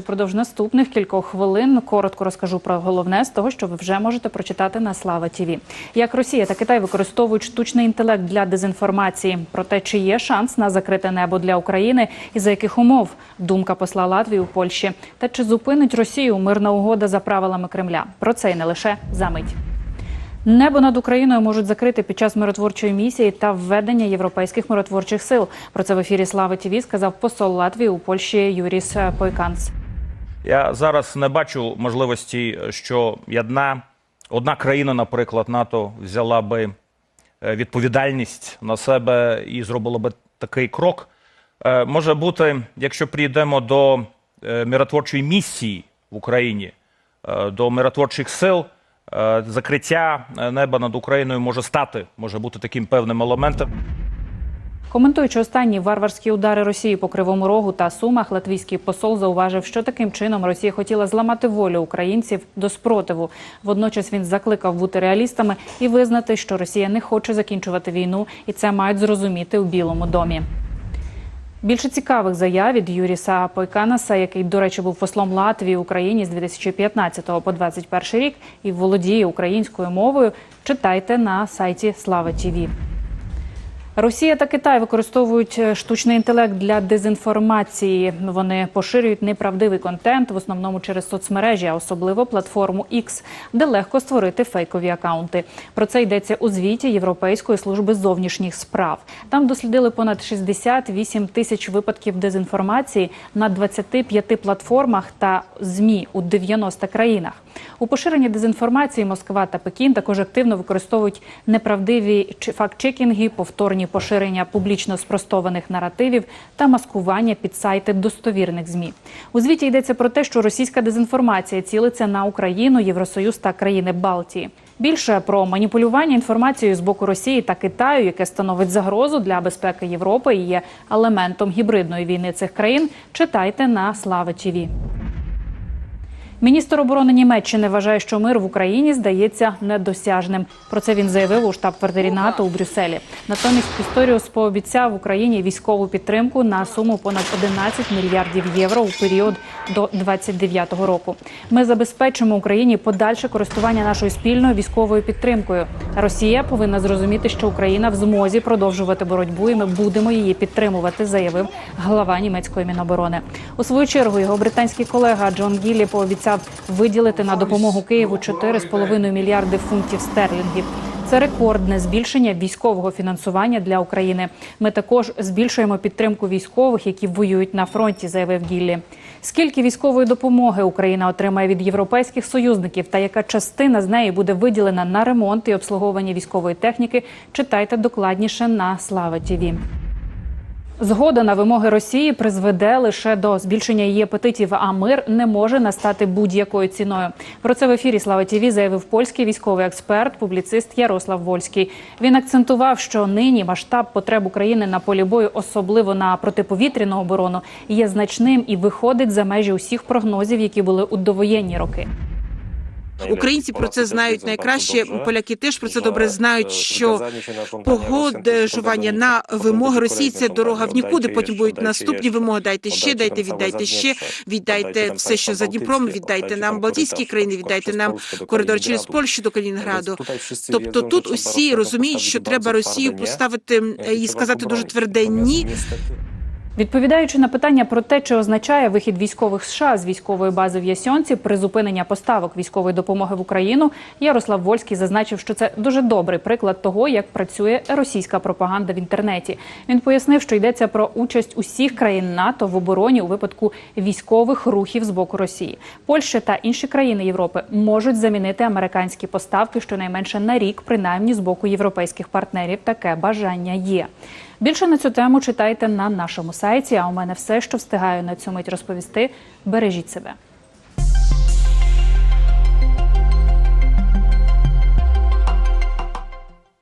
Впродовж наступних кількох хвилин коротко розкажу про головне з того, що ви вже можете прочитати на Слава ТІВІ. Як Росія та Китай використовують штучний інтелект для дезінформації про те, чи є шанс на закрите небо для України і за яких умов думка посла Латвії у Польщі, та чи зупинить Росію мирна угода за правилами Кремля. Про це й не лише за мить. Небо над Україною можуть закрити під час миротворчої місії та введення європейських миротворчих сил. Про це в ефірі Слави ТІВІ сказав посол Латвії у Польщі Юріс Пойканц. Я зараз не бачу можливості, що одна, одна країна, наприклад, НАТО, взяла би е, відповідальність на себе і зробила би такий крок. Е, Може бути, якщо прийдемо до е, миротворчої місії в Україні, до миротворчих сил, закриття неба над Україною може стати, може бути таким певним елементом. Коментуючи останні варварські удари Росії по Кривому Рогу та Сумах, латвійський посол зауважив, що таким чином Росія хотіла зламати волю українців до спротиву. Водночас він закликав бути реалістами і визнати, що Росія не хоче закінчувати війну, і це мають зрозуміти у Білому домі. Більше цікавих заяв від Юріса Пойканаса, який, до речі, був послом Латвії в Україні з 2015 по 2021 рік і володіє українською мовою. Читайте на сайті Слава ТІВІ. Росія та Китай використовують е, штучний інтелект для дезінформації. Вони поширюють неправдивий контент, в основному через соцмережі, а особливо платформу X, де легко створити фейкові акаунти. Про це йдеться у звіті Європейської служби зовнішніх справ. Там дослідили понад 68 тисяч випадків дезінформації на 25 платформах та змі у 90 країнах. У поширенні дезінформації Москва та Пекін також активно використовують неправдиві факт-чекінги, повторні поширення публічно спростованих наративів та маскування під сайти достовірних змі. У звіті йдеться про те, що російська дезінформація цілиться на Україну, Євросоюз та країни Балтії. Більше про маніпулювання інформацією з боку Росії та Китаю, яке становить загрозу для безпеки Європи і є елементом гібридної війни цих країн, читайте на Слава ТІВІ. Міністр оборони Німеччини вважає, що мир в Україні здається недосяжним. Про це він заявив у штаб-квартирі НАТО у Брюсселі. Натомість Пісторіус пообіцяв Україні військову підтримку на суму понад 11 мільярдів євро у період до 29-го року. Ми забезпечимо Україні подальше користування нашою спільною військовою підтримкою. Росія повинна зрозуміти, що Україна в змозі продовжувати боротьбу, і ми будемо її підтримувати, заявив глава німецької міноборони. У свою чергу його британський колега Джон Гіллі пообіцяв виділити на допомогу Києву 4,5 мільярди фунтів стерлінгів. Це рекордне збільшення військового фінансування для України. Ми також збільшуємо підтримку військових, які воюють на фронті, заявив Гіллі. Скільки військової допомоги Україна отримає від європейських союзників та яка частина з неї буде виділена на ремонт і обслуговування військової техніки? Читайте докладніше на Слава ТІВІ. Згода на вимоги Росії призведе лише до збільшення її апетитів, а мир не може настати будь-якою ціною. Про це в ефірі Слава ТІВІ заявив польський військовий експерт, публіцист Ярослав Вольський. Він акцентував, що нині масштаб потреб України на полі бою, особливо на протиповітряну оборону, є значним і виходить за межі усіх прогнозів, які були у довоєнні роки. Українці про це знають найкраще. Поляки теж про це добре знають. Що погоджування на вимоги Росії це дорога в нікуди. Потім будуть наступні вимоги. Дайте ще, дайте, віддайте ще, віддайте все, що за Дніпром, віддайте нам Балтійські країни, віддайте нам коридор через Польщу до Калінінграду. Тобто тут усі розуміють, що треба Росію поставити е, і сказати дуже тверде ні. Відповідаючи на питання про те, чи означає вихід військових США з військової бази в Ясьонці призупинення поставок військової допомоги в Україну, Ярослав Вольський зазначив, що це дуже добрий приклад того, як працює російська пропаганда в інтернеті. Він пояснив, що йдеться про участь усіх країн НАТО в обороні у випадку військових рухів з боку Росії. Польща та інші країни Європи можуть замінити американські поставки щонайменше на рік, принаймні з боку європейських партнерів. Таке бажання є. Більше на цю тему читайте на нашому сайті. А у мене все, що встигаю на цю мить розповісти. Бережіть себе.